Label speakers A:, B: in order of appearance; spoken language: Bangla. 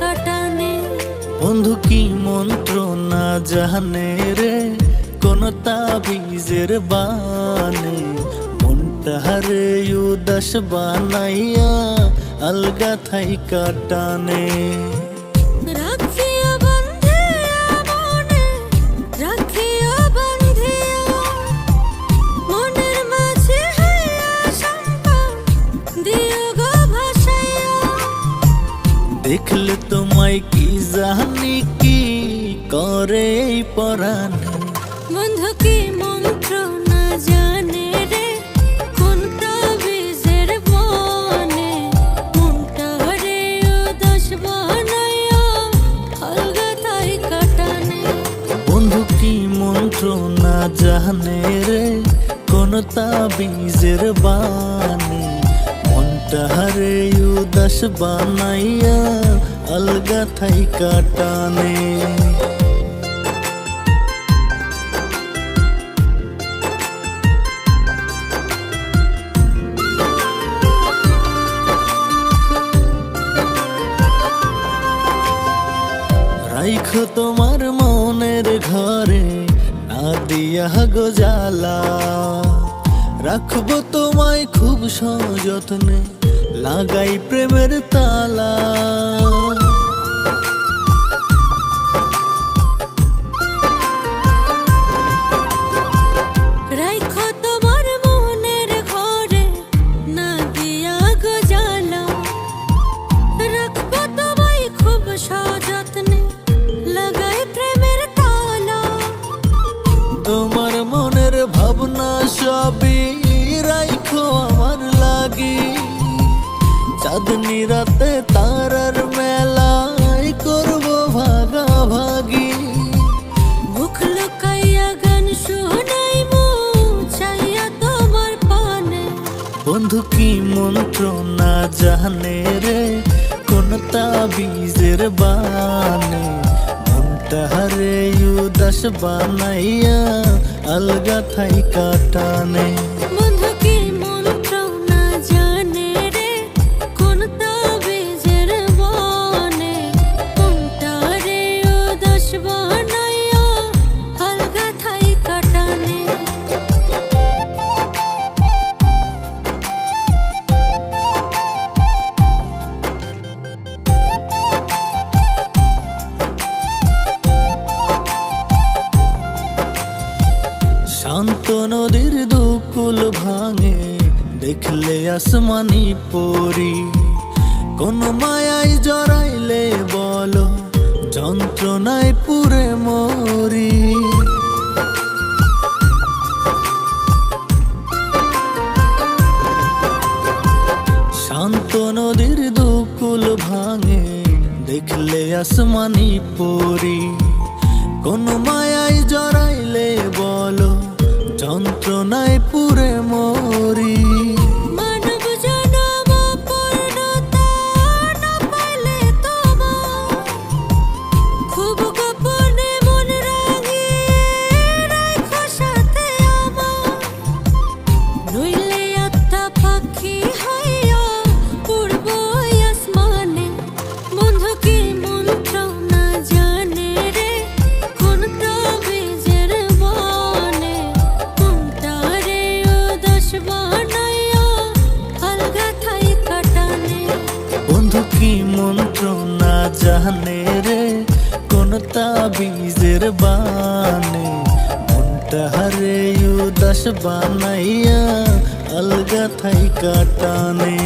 A: কাটানে বন্ধু কি মন্ত্র না জানে রে? কোন তাবিজের বানে মনটা উদাস বানাইয়া আলগা থাই কাটানে।
B: রা
A: দেখলে তোমায় কি জানি কি করে পরাণে
B: বন্ধু কি মন্ত্র না জানে রে কোনটা বীজের বনে মনটা রে উদাস বানাইয়া অলগা তাই কাটানে
A: বন্ধু কি মন্ত্র না জানে রে কোন তাবিজের বানে মনটা হারে উদাস বানাইয়া আলগা থাই কাটানে রাইখো তোমার মনের ঘরে না দিয়া গো জ্বালা রাখব তোমায় খুব সযত্নে লাগাই প্রেমের তালা সবই রাইখো আমার লাগি। চাঁদনি রাতে তারার মেলায় করব ভাগাভাগি।
B: মুখ লুকাইয়া গান শোনাই চাইয়া তোমার পানে।
A: বন্ধু কি মন্ত্র না জানে রে? কোন তাবিজের বানে? মনটা হারে উদাস বানাইয়া আলগা থাই কাটানে শান্ত নদীর দুকুল ভাঙে, দেখলে আসমানি পরি। কোন মায়ায় জড়াইলে বলো, যন্ত্রণায় পুরে মরি। শান্ত নদীর দুকুল ভাঙে, দেখলে আসমানি পরি। কোন মায়ায় জড়াইলে বলো যন্ত্রণায় কি মন্ত্র না জানে রে? কোন তাবিজের বানে মনটা হারে উদাস বানাইয়া আলগা থাই কাটানে